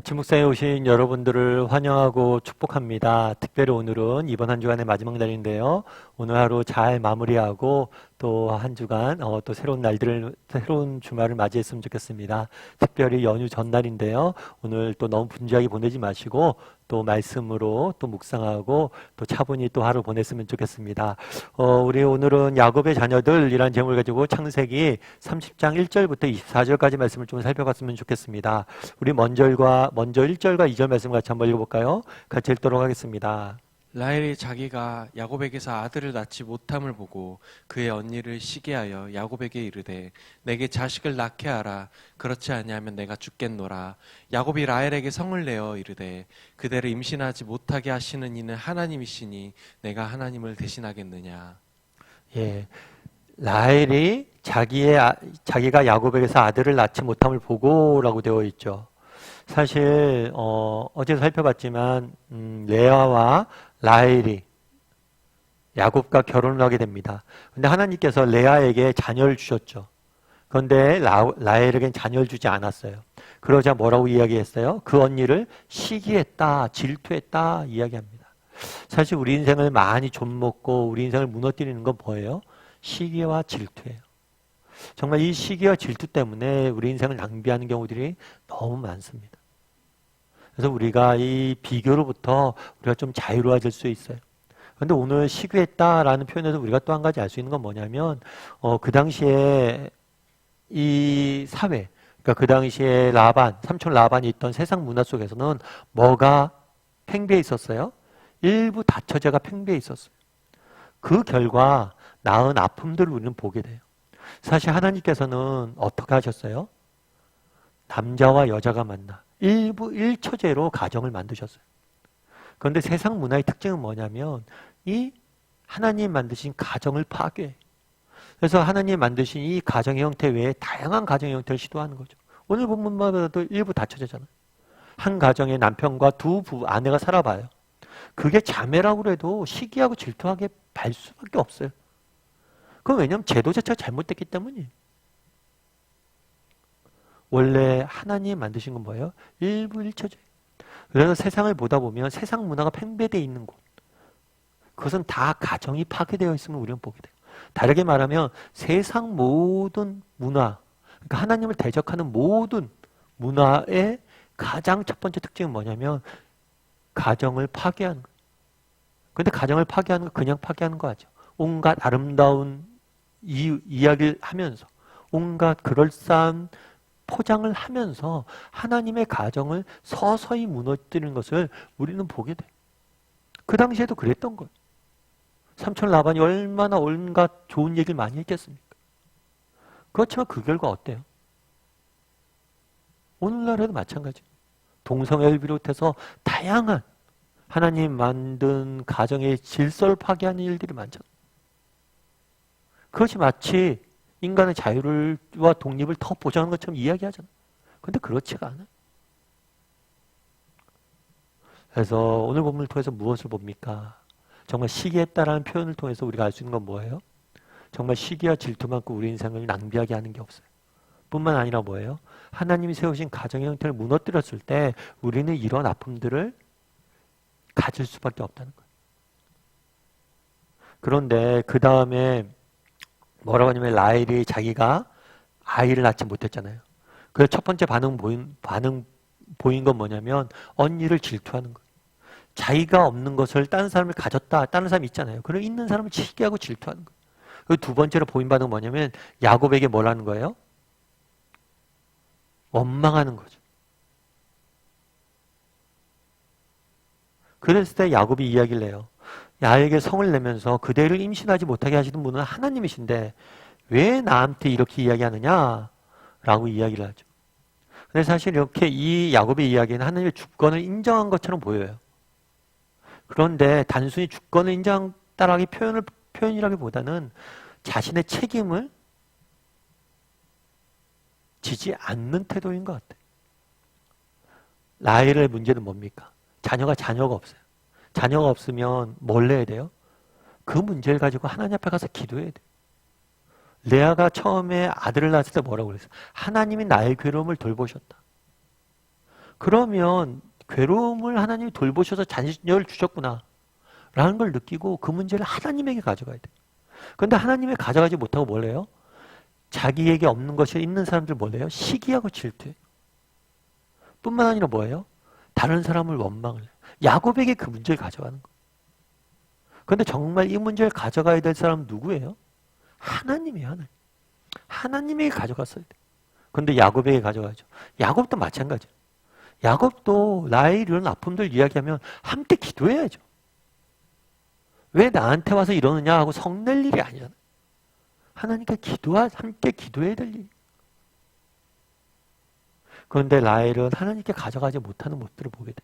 아침 묵상에 오신 여러분들을 환영하고 축복합니다. 특별히 오늘은 이번 한 주간의 마지막 날인데요. 오늘 하루 잘 마무리하고 또 한 주간 어, 또 새로운 날들을 새로운 주말을 맞이했으면 좋겠습니다. 특별히 연휴 전날인데요. 오늘 또 너무 분주하게 보내지 마시고 또 말씀으로 또 묵상하고 또 차분히 또 하루 보냈으면 좋겠습니다. 어, 우리 오늘은 야곱의 자녀들이란 제목을 가지고 창세기 30장 1절부터 24절까지 말씀을 좀 살펴봤으면 좋겠습니다. 우리 먼저일과 먼저 1절과 2절 말씀 같이 한번 읽어볼까요? 같이 읽도록 하겠습니다. 라헬이 자기가 야곱에게서 아들을 낳지 못함을 보고 그의 언니를 시기하여 야곱에게 이르되 내게 자식을 낳게 하라 그렇지 아니하면 내가 죽겠노라 야곱이 라헬에게 성을 내어 이르되 그대를 임신하지 못하게 하시는 이는 하나님이시니 내가 하나님을 대신하겠느냐 예. 라헬이 자기의 아- 자기가 야곱에게서 아들을 낳지 못함을 보고라고 되어 있죠. 사실 어, 어제 살펴봤지만 음, 레아와 라헬이 야곱과 결혼을 하게 됩니다. 근데 하나님께서 레아에게 자녀를 주셨죠. 그런데 라, 라헬에겐 자녀를 주지 않았어요. 그러자 뭐라고 이야기했어요? 그 언니를 시기했다, 질투했다 이야기합니다. 사실 우리 인생을 많이 좀먹고 우리 인생을 무너뜨리는 건 뭐예요? 시기와 질투예요. 정말 이 시기와 질투 때문에 우리 인생을 낭비하는 경우들이 너무 많습니다. 그래서 우리가 이 비교로부터 우리가 좀 자유로워질 수 있어요. 그런데 오늘 시기했다라는 표현에서 우리가 또 한 가지 알 수 있는 건 뭐냐면 어, 그 당시에 이 사회, 그러니까 그 당시에 라반, 삼촌 라반이 있던 세상 문화 속에서는 뭐가 팽배해 있었어요? 일부 다처제가 팽배해 있었어요. 그 결과 낳은 아픔들을 우리는 보게 돼요. 사실 하나님께서는 어떻게 하셨어요? 남자와 여자가 만나 일부 일처제로 가정을 만드셨어요. 그런데 세상 문화의 특징은 뭐냐면 이 하나님 만드신 가정을 파괴. 그래서 하나님 만드신 이 가정의 형태 외에 다양한 가정의 형태를 시도하는 거죠. 오늘 본문만 봐도 일부 다처제잖아요. 한 가정의 남편과 두 부, 아내가 살아봐요. 그게 자매라고 해도 시기하고 질투하게 발 수밖에 없어요. 그건 왜냐하면 제도 자체가 잘못됐기 때문이에요. 원래 하나님 만드신 건 뭐예요? 일부 일처제. 그래서 세상을 보다 보면 세상 문화가 팽배되어 있는 곳. 그것은 다 가정이 파괴되어 있음을 우리는 보게 돼요. 다르게 말하면 세상 모든 문화, 그러니까 하나님을 대적하는 모든 문화의 가장 첫 번째 특징은 뭐냐면 가정을 파괴하는 거예요. 근데 가정을 파괴하는 거 그냥 파괴하는 거 아죠. 온갖 아름다운 이, 이야기를 하면서 온갖 그럴싸한 포장을 하면서 하나님의 가정을 서서히 무너뜨리는 것을 우리는 보게 돼. 그 당시에도 그랬던 거예요. 삼촌 라반이 얼마나 온갖 좋은 얘기를 많이 했겠습니까? 그렇지만 그 결과 어때요? 오늘날에도 마찬가지. 동성애를 비롯해서 다양한 하나님 만든 가정의 질서를 파괴하는 일들이 많잖아요. 그것이 마치 인간의 자유와 독립을 더 보장하는 것처럼 이야기하잖아요. 근데 그렇지가 않아요. 그래서 오늘 본문을 통해서 무엇을 봅니까? 정말 시기했다라는 표현을 통해서 우리가 알 수 있는 건 뭐예요? 정말 시기와 질투만큼 우리 인생을 낭비하게 하는 게 없어요. 뿐만 아니라 뭐예요? 하나님이 세우신 가정의 형태를 무너뜨렸을 때 우리는 이런 아픔들을 가질 수밖에 없다는 거예요. 그런데 그 다음에 뭐라고 하냐면 라헬이 자기가 아이를 낳지 못했잖아요. 그래서 첫 번째 반응 보인 반응 보인 건 뭐냐면 언니를 질투하는 거예요. 자기가 없는 것을 다른 사람을 가졌다. 다른 사람이 있잖아요. 그럼 있는 사람을 시기하고 질투하는 거예요. 그리고 두 번째로 보인 반응은 뭐냐면 야곱에게 뭐라는 거예요? 원망하는 거죠. 그랬을 때 야곱이 이야기를 해요. 야에게 성을 내면서 그대를 임신하지 못하게 하시는 분은 하나님이신데 왜 나한테 이렇게 이야기하느냐? 라고 이야기를 하죠. 근데 사실 이렇게 이 야곱의 이야기는 하나님의 주권을 인정한 것처럼 보여요. 그런데 단순히 주권을 인정한다라기 표현을 표현이라기보다는 자신의 책임을 지지 않는 태도인 것 같아요. 라헬의 문제는 뭡니까? 자녀가 자녀가 없어요. 자녀가 없으면 뭘 해야 돼요? 그 문제를 가지고 하나님 앞에 가서 기도해야 돼요. 레아가 처음에 아들을 낳았을 때 뭐라고 그랬어요? 하나님이 나의 괴로움을 돌보셨다. 그러면 괴로움을 하나님이 돌보셔서 자녀를 주셨구나. 라는 걸 느끼고 그 문제를 하나님에게 가져가야 돼. 그런데 하나님이 가져가지 못하고 뭘 해요? 자기에게 없는 것이 있는 사람들 뭘 해요? 시기하고 질투해. 뿐만 아니라 뭐예요? 다른 사람을 원망을 해요. 야곱에게 그 문제를 가져가는 거예요. 그런데 정말 이 문제를 가져가야 될 사람은 누구예요? 하나님이에요, 하나님. 하나님에게 가져갔어야 돼. 근데 야곱에게 가져가죠. 야곱도 마찬가지예요. 야곱도 나의 이런 아픔들 이야기하면 함께 기도해야죠. 왜 나한테 와서 이러느냐 하고 성낼 일이 아니잖아요. 하나님께 기도하, 함께 기도해야 될 일. 그런데 라헬은 하나님께 가져가지 못하는 모습들을 보게 돼.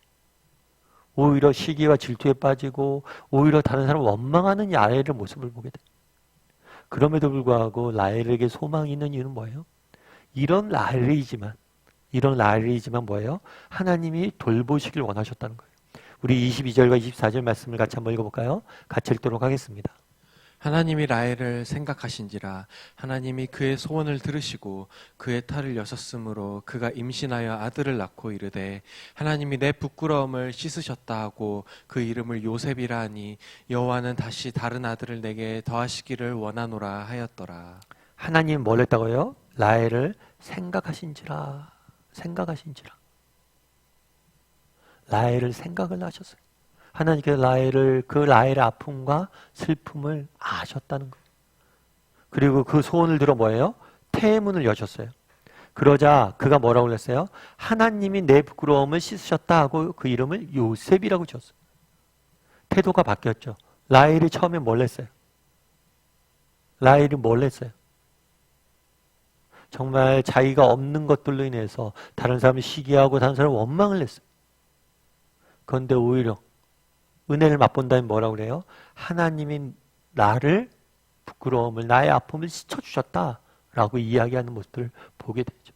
오히려 시기와 질투에 빠지고 오히려 다른 사람을 원망하는 라헬의 모습을 보게 돼. 그럼에도 불구하고 라헬에게 소망이 있는 이유는 뭐예요? 이런 라헬이지만 이런 라헬이지만 뭐예요? 하나님이 돌보시길 원하셨다는 거예요. 우리 22절과 24절 말씀을 같이 한번 읽어볼까요? 같이 읽도록 하겠습니다. 하나님이 라헬을 생각하신지라 하나님이 그의 소원을 들으시고 그의 탈을 여셨으므로 그가 임신하여 아들을 낳고 이르되 하나님이 내 부끄러움을 씻으셨다 하고 그 이름을 요셉이라 하니 여호와는 다시 다른 아들을 내게 더하시기를 원하노라 하였더라 하나님 뭘 했다고요? 라헬을 생각하신지라 생각하신지라 라헬을 생각을 하셨어요. 하나님께서 라헬을 그 라헬의 아픔과 슬픔을 아셨다는 거예요. 그리고 그 소원을 들어 뭐예요? 태문을 여셨어요. 그러자 그가 뭐라고 그랬어요? 하나님이 내 부끄러움을 씻으셨다 하고 그 이름을 요셉이라고 지었어요. 태도가 바뀌었죠. 라헬이 처음에 뭘 했어요? 라헬이 뭘 했어요? 정말 자기가 없는 것들로 인해서 다른 사람을 시기하고 다른 사람을 원망을 했어요. 그런데 오히려 은혜를 맛본다면 뭐라고 그래요? 하나님이 나를 부끄러움을 나의 아픔을 씻어 주셨다라고 이야기하는 모습들을 보게 되죠.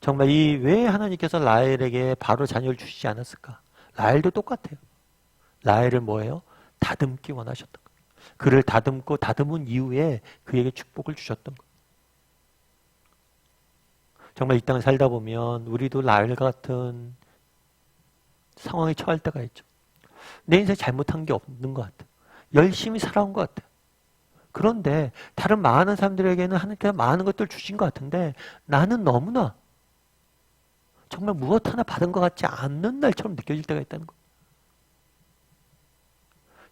정말 이 왜 하나님께서 라헬에게 바로 자녀를 주시지 않았을까? 라헬도 똑같아요. 라헬을 뭐예요? 다듬기 원하셨던 거예요. 그를 다듬고 다듬은 이후에 그에게 축복을 주셨던 거예요. 정말 이 땅을 살다 보면 우리도 라헬 같은 상황에 처할 때가 있죠. 내 인생에 잘못한 게 없는 것 같아요. 열심히 살아온 것 같아요. 그런데 다른 많은 사람들에게는 하나님께서 많은 것들을 주신 것 같은데 나는 너무나 정말 무엇 하나 받은 것 같지 않는 날처럼 느껴질 때가 있다는 거예요.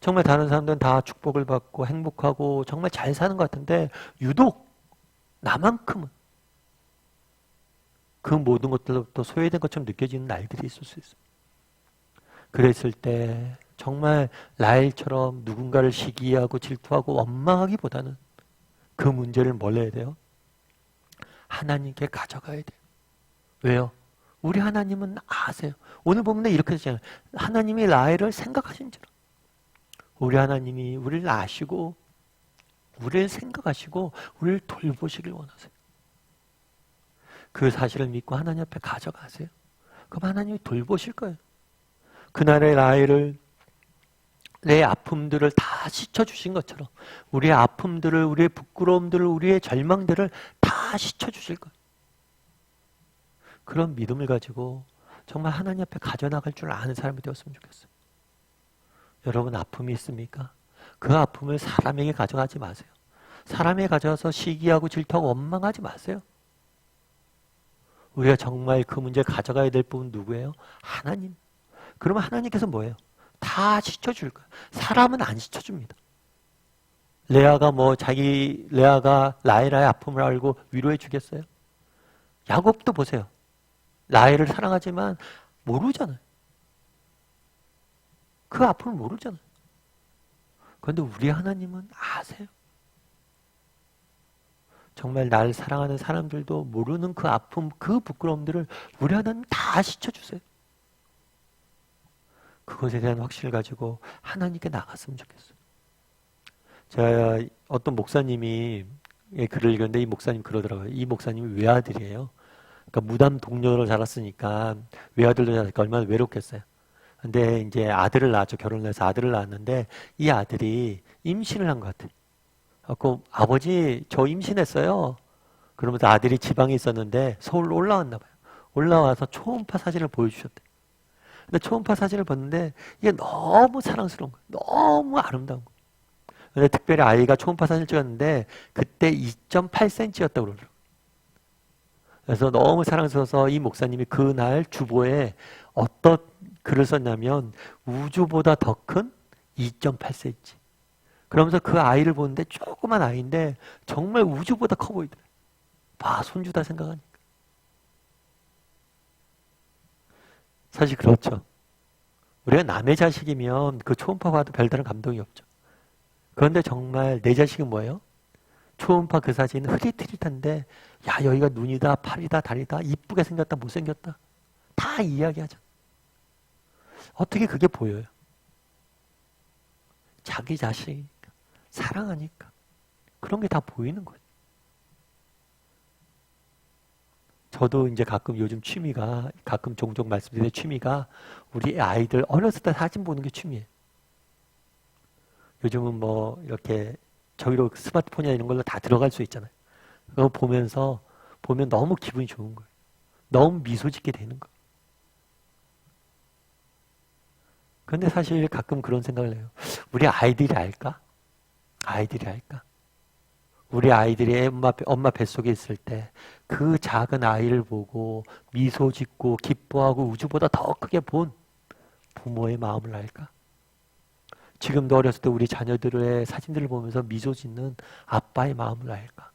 정말 다른 사람들은 다 축복을 받고 행복하고 정말 잘 사는 것 같은데 유독 나만큼은 그 모든 것들로부터 소외된 것처럼 느껴지는 날들이 있을 수 있어요. 그랬을 때 정말 라헬처럼 누군가를 시기하고 질투하고 원망하기보다는 그 문제를 뭘 해야 돼요? 하나님께 가져가야 돼요. 왜요? 우리 하나님은 아세요. 오늘 보면 이렇게 되잖아요. 하나님이 라헬을 생각하신지라. 우리 하나님이 우리를 아시고 우리를 생각하시고 우리를 돌보시길 원하세요. 그 사실을 믿고 하나님 앞에 가져가세요. 그럼 하나님이 돌보실 거예요. 그날의 라헬을 내 아픔들을 다 씻어주신 것처럼 우리의 아픔들을 우리의 부끄러움들을 우리의 절망들을 다 씻어주실 거예요. 그런 믿음을 가지고 정말 하나님 앞에 가져나갈 줄 아는 사람이 되었으면 좋겠어요. 여러분 아픔이 있습니까? 그 아픔을 사람에게 가져가지 마세요. 사람에게 가져가서 시기하고 질투하고 원망하지 마세요. 우리가 정말 그 문제를 가져가야 될 분은 누구예요? 하나님. 그러면 하나님께서 뭐예요? 다 씻어줄 거예요. 사람은 안 씻어줍니다. 레아가 뭐 자기 레아가 라헬의 아픔을 알고 위로해 주겠어요? 야곱도 보세요. 라헬을 사랑하지만 모르잖아요. 그 아픔을 모르잖아요. 그런데 우리 하나님은 아세요. 정말 날 사랑하는 사람들도 모르는 그 아픔, 그 부끄러움들을 우리 하나님 다 씻어주세요. 그것에 대한 확신을 가지고 하나님께 나갔으면 좋겠어요. 제가 어떤 목사님이 글을 읽었는데 이 목사님 그러더라고요. 이 목사님이 외아들이에요. 그러니까 무담 동료로 자랐으니까 외아들도 자라니까 얼마나 외롭겠어요. 근데 이제 아들을 낳았죠. 결혼을 해서 아들을 낳았는데 이 아들이 임신을 한 것 같아요. 그 아버지 저 임신했어요. 그러면서 아들이 지방에 있었는데 서울로 올라왔나 봐요. 올라와서 초음파 사진을 보여주셨대. 근데 초음파 사진을 봤는데 이게 너무 사랑스러운 거예요. 너무 아름다운 거예요. 근데 특별히 아이가 초음파 사진을 찍었는데 그때 2.8cm였다고 그러더라고요. 그래서 너무 사랑스러워서 이 목사님이 그날 주보에 어떤 글을 썼냐면 우주보다 더 큰 2.8cm. 그러면서 그 아이를 보는데 조그만 아이인데 정말 우주보다 커 보이더라고요. 봐, 손주다 생각하니 사실 그렇죠. 우리가 남의 자식이면 그 초음파 봐도 별다른 감동이 없죠. 그런데 정말 내 자식은 뭐예요? 초음파 그 사진은 흐릿흐릿한데 야 여기가 눈이다 팔이다 다리다 이쁘게 생겼다 못생겼다 다 이야기하죠. 어떻게 그게 보여요? 자기 자식 사랑하니까 그런 게 다 보이는 거예요. 저도 이제 가끔 요즘 취미가 가끔 종종 말씀드리는 취미가 우리 아이들 어렸을 때 사진 보는 게 취미예요. 요즘은 뭐 이렇게 저기로 스마트폰이나 이런 걸로 다 들어갈 수 있잖아요. 그거 보면서 보면 너무 기분이 좋은 거예요. 너무 미소 짓게 되는 거예요. 근데 사실 가끔 그런 생각을 해요. 우리 아이들이 알까? 아이들이 알까? 우리 아이들이 엄마, 엄마 뱃속에 있을 때 그 작은 아이를 보고 미소 짓고 기뻐하고 우주보다 더 크게 본 부모의 마음을 알까? 지금도 어렸을 때 우리 자녀들의 사진들을 보면서 미소 짓는 아빠의 마음을 알까?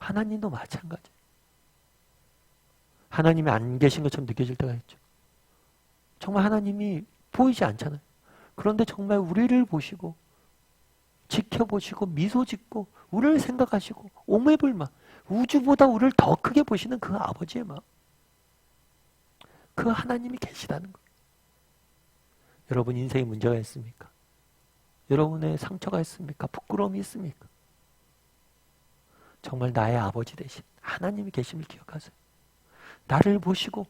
하나님도 마찬가지. 하나님이 안 계신 것처럼 느껴질 때가 있죠. 정말 하나님이 보이지 않잖아요. 그런데 정말 우리를 보시고 지켜보시고 미소 짓고 우리를 생각하시고 오매불만 우주보다 우리를 더 크게 보시는 그 아버지의 마음. 그 하나님이 계시다는 거예요. 여러분 인생에 문제가 있습니까? 여러분의 상처가 있습니까? 부끄러움이 있습니까? 정말 나의 아버지 대신 하나님이 계심을 기억하세요. 나를 보시고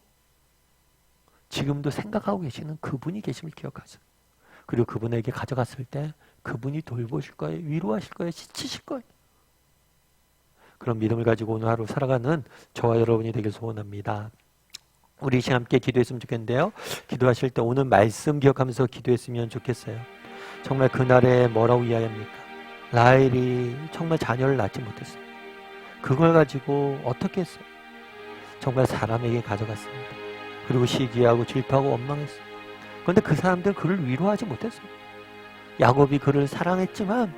지금도 생각하고 계시는 그분이 계심을 기억하세요. 그리고 그분에게 가져갔을 때 그분이 돌보실 거예요. 위로하실 거예요. 지치실 거예요. 그런 믿음을 가지고 오늘 하루 살아가는 저와 여러분이 되길 소원합니다. 우리 시간 함께 기도했으면 좋겠는데요. 기도하실 때 오늘 말씀 기억하면서 기도했으면 좋겠어요. 정말 그날에 뭐라고 이야기합니까? 라헬이 정말 자녀를 낳지 못했어요. 그걸 가지고 어떻게 했어요? 정말 사람에게 가져갔습니다. 그리고 시기하고 질투하고 원망했어요. 그런데 그 사람들은 그를 위로하지 못했어요. 야곱이 그를 사랑했지만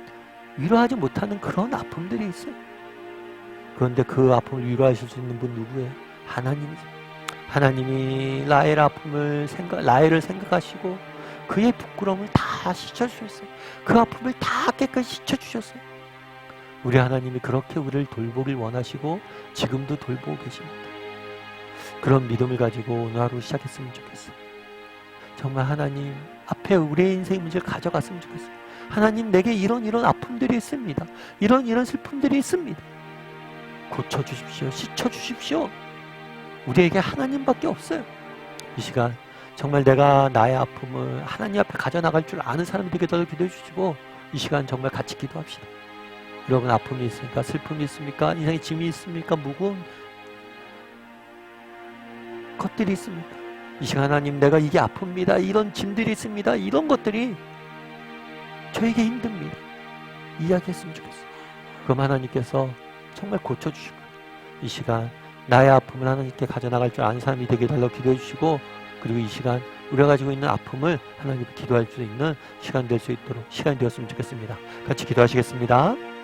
위로하지 못하는 그런 아픔들이 있어요. 그런데 그 아픔을 위로하실 수 있는 분 누구예요? 하나님이죠. 하나님이 라헬 아픔을 생각, 라헬을 생각하시고 그의 부끄러움을 다 씻어주셨어요. 그 아픔을 다 깨끗이 씻어주셨어요. 우리 하나님이 그렇게 우리를 돌보길 원하시고 지금도 돌보고 계십니다. 그런 믿음을 가지고 오늘 하루 시작했으면 좋겠어요. 정말 하나님 앞에 우리의 인생 문제를 가져갔으면 좋겠어요. 하나님 내게 이런 이런 아픔들이 있습니다. 이런 이런 슬픔들이 있습니다. 고쳐주십시오. 씻어주십시오. 우리에게 하나님밖에 없어요. 이 시간 정말 내가 나의 아픔을 하나님 앞에 가져나갈 줄 아는 사람들에게 더 기도해 주시고 이 시간 정말 같이 기도합시다. 여러분 아픔이 있습니까? 슬픔이 있습니까? 인생에 짐이 있습니까? 무거운 것들이 있습니까? 이 시간 하나님 내가 이게 아픕니다. 이런 짐들이 있습니다. 이런 것들이 저에게 힘듭니다. 이야기했으면 좋겠어요. 그럼 하나님께서 정말 고쳐주시고 이 시간 나의 아픔을 하나님께 가져나갈 줄 아는 사람이 되게 달라고 기도해 주시고 그리고 이 시간 우리가 가지고 있는 아픔을 하나님께 기도할 수 있는 시간 될 수 있도록 시간이 되었으면 좋겠습니다. 같이 기도하시겠습니다.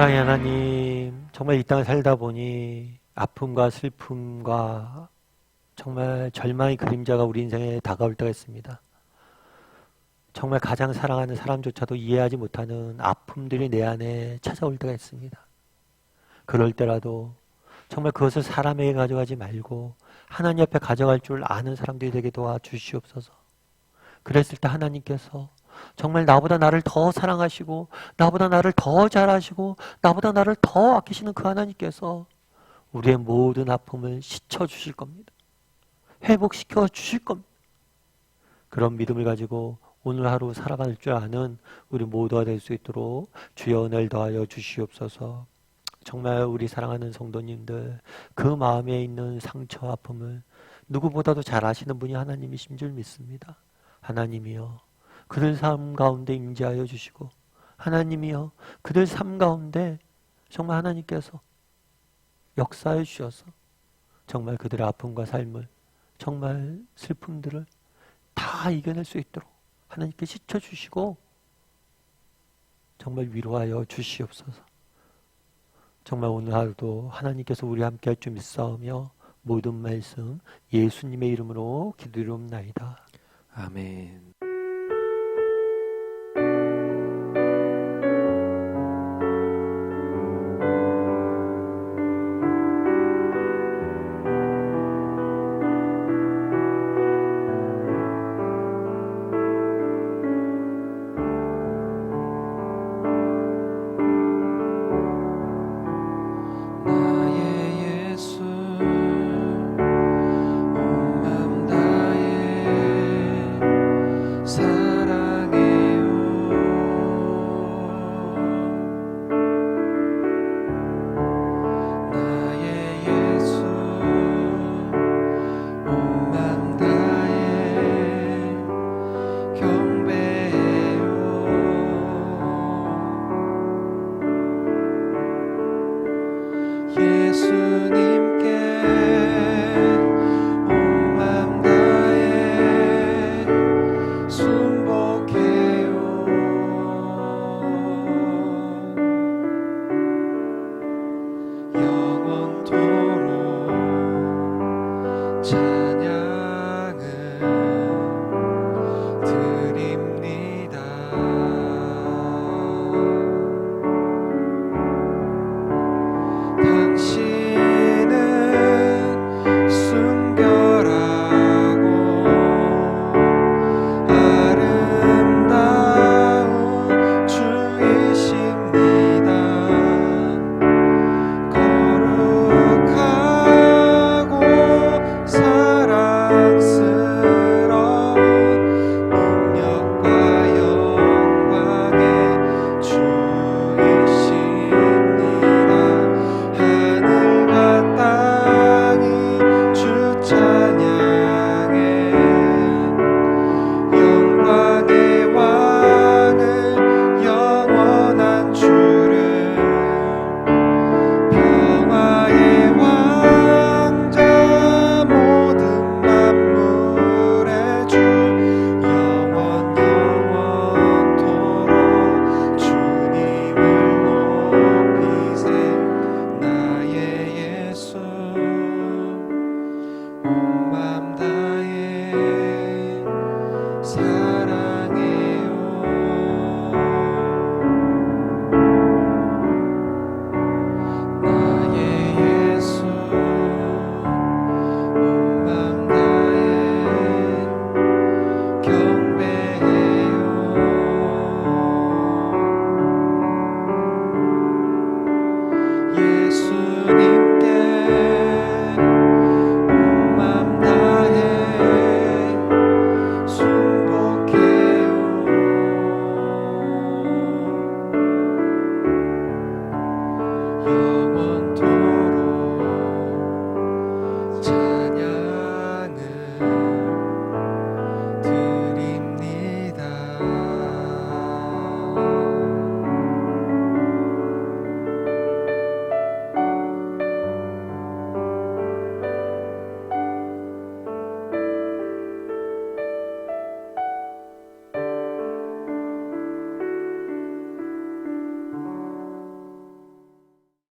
사랑의 하나님, 정말 이 땅에 살다 보니 아픔과 슬픔과 정말 절망의 그림자가 우리 인생에 다가올 때가 있습니다. 정말 가장 사랑하는 사람조차도 이해하지 못하는 아픔들이 내 안에 찾아올 때가 있습니다. 그럴 때라도 정말 그것을 사람에게 가져가지 말고 하나님 앞에 가져갈 줄 아는 사람들이 되게 도와주시옵소서. 그랬을 때 하나님께서 정말 나보다 나를 더 사랑하시고 나보다 나를 더 잘하시고 나보다 나를 더 아끼시는 그 하나님께서 우리의 모든 아픔을 씻어 주실 겁니다. 회복시켜 주실 겁니다. 그런 믿음을 가지고 오늘 하루 살아갈 줄 아는 우리 모두가 될 수 있도록 주여 은혜를 더하여 주시옵소서. 정말 우리 사랑하는 성도님들 그 마음에 있는 상처 아픔을 누구보다도 잘 아시는 분이 하나님이신 줄 믿습니다. 하나님이여 그들 삶 가운데 임재하여 주시고 하나님이여 그들 삶 가운데 정말 하나님께서 역사해 주셔서 정말 그들의 아픔과 삶을 정말 슬픔들을 다 이겨낼 수 있도록 하나님께 씻어 주시고 정말 위로하여 주시옵소서. 정말 오늘 하루도 하나님께서 우리 함께 할 줄 믿사오며 모든 말씀 예수님의 이름으로 기도드리옵나이다. 아멘.